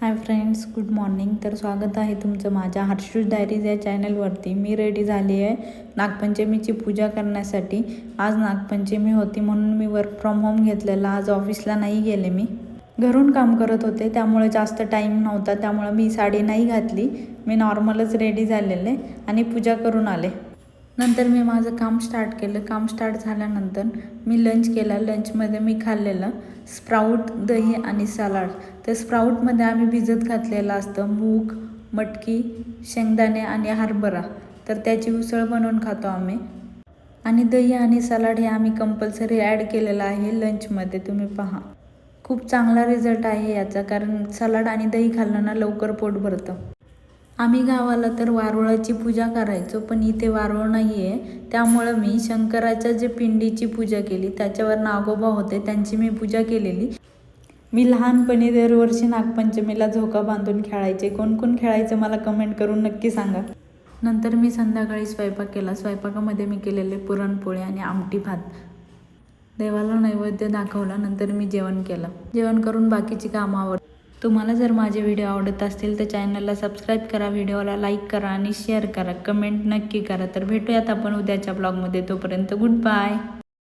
Hi friends good morning. तर स्वागत आहे तुमचं माझ्या हर्षूज डायरीज या चॅनलवरती. मी रेडी झाली आहे नागपंचमीची पूजा करण्यासाठी. आज नागपंचमी होती म्हणून मी वर्क फ्रॉम होम घेतलेला. आज ऑफिसला नाही गेले मी. घरून काम करत होते त्यामुळे जास्त टाईम नव्हता. त्यामुळे मी साडी नाही घातली. मी नॉर्मलच रेडी झालेले आणि पूजा करून आले. नंतर मी माझं काम स्टार्ट केलं. काम स्टार्ट झाल्यानंतर मी लंच केला. लंचमध्ये मी खाल्लेलं स्प्राऊट दही आणि सलाड तर स्प्राऊटमध्ये आम्ही भिजत घातलेलं असतं. मूग मटकी शेंगदाणे आणि हरभरा. तर त्याची उसळ बनवून खातो आम्ही. आणि दही आणि सलाड हे आम्ही कंपल्सरी ॲड केलेलं आहे लंचमध्ये तुम्ही पहा. खूप चांगला रिझल्ट आहे याचा. कारण सलाड आणि दही खाल्लं ना लवकर पोट भरतं. आम्ही गावाला तर वारुळाची पूजा करायचो पण इथे वारुळ नाही आहे त्यामुळं मी शंकराच्या जे पिंडीची पूजा केली त्याच्यावर नागोबा होते त्यांची मी पूजा केलेली. मी लहानपणी दरवर्षी नागपंचमीला झोका बांधून खेळायचे. कोण कोण खेळायचं मला कमेंट करून नक्की सांगा. नंतर मी संध्याकाळी स्वयंपाक केला. स्वयंपाकामध्ये मी केलेले पुरणपोळी आणि आमटी भात. देवाला नैवेद्य दाखवला नंतर मी जेवण केलं. जेवण करून बाकीची कामं आवर तुम्हाला जर माझे व्हिडिओ आवडत असतील तर चॅनलला सबस्क्राईब करा व्हिडिओला लाईक करा आणि शेअर करा. कमेंट नक्की करा. तर भेटूयात आपण उद्याच्या ब्लॉगमध्ये तोपर्यंत गुड बाय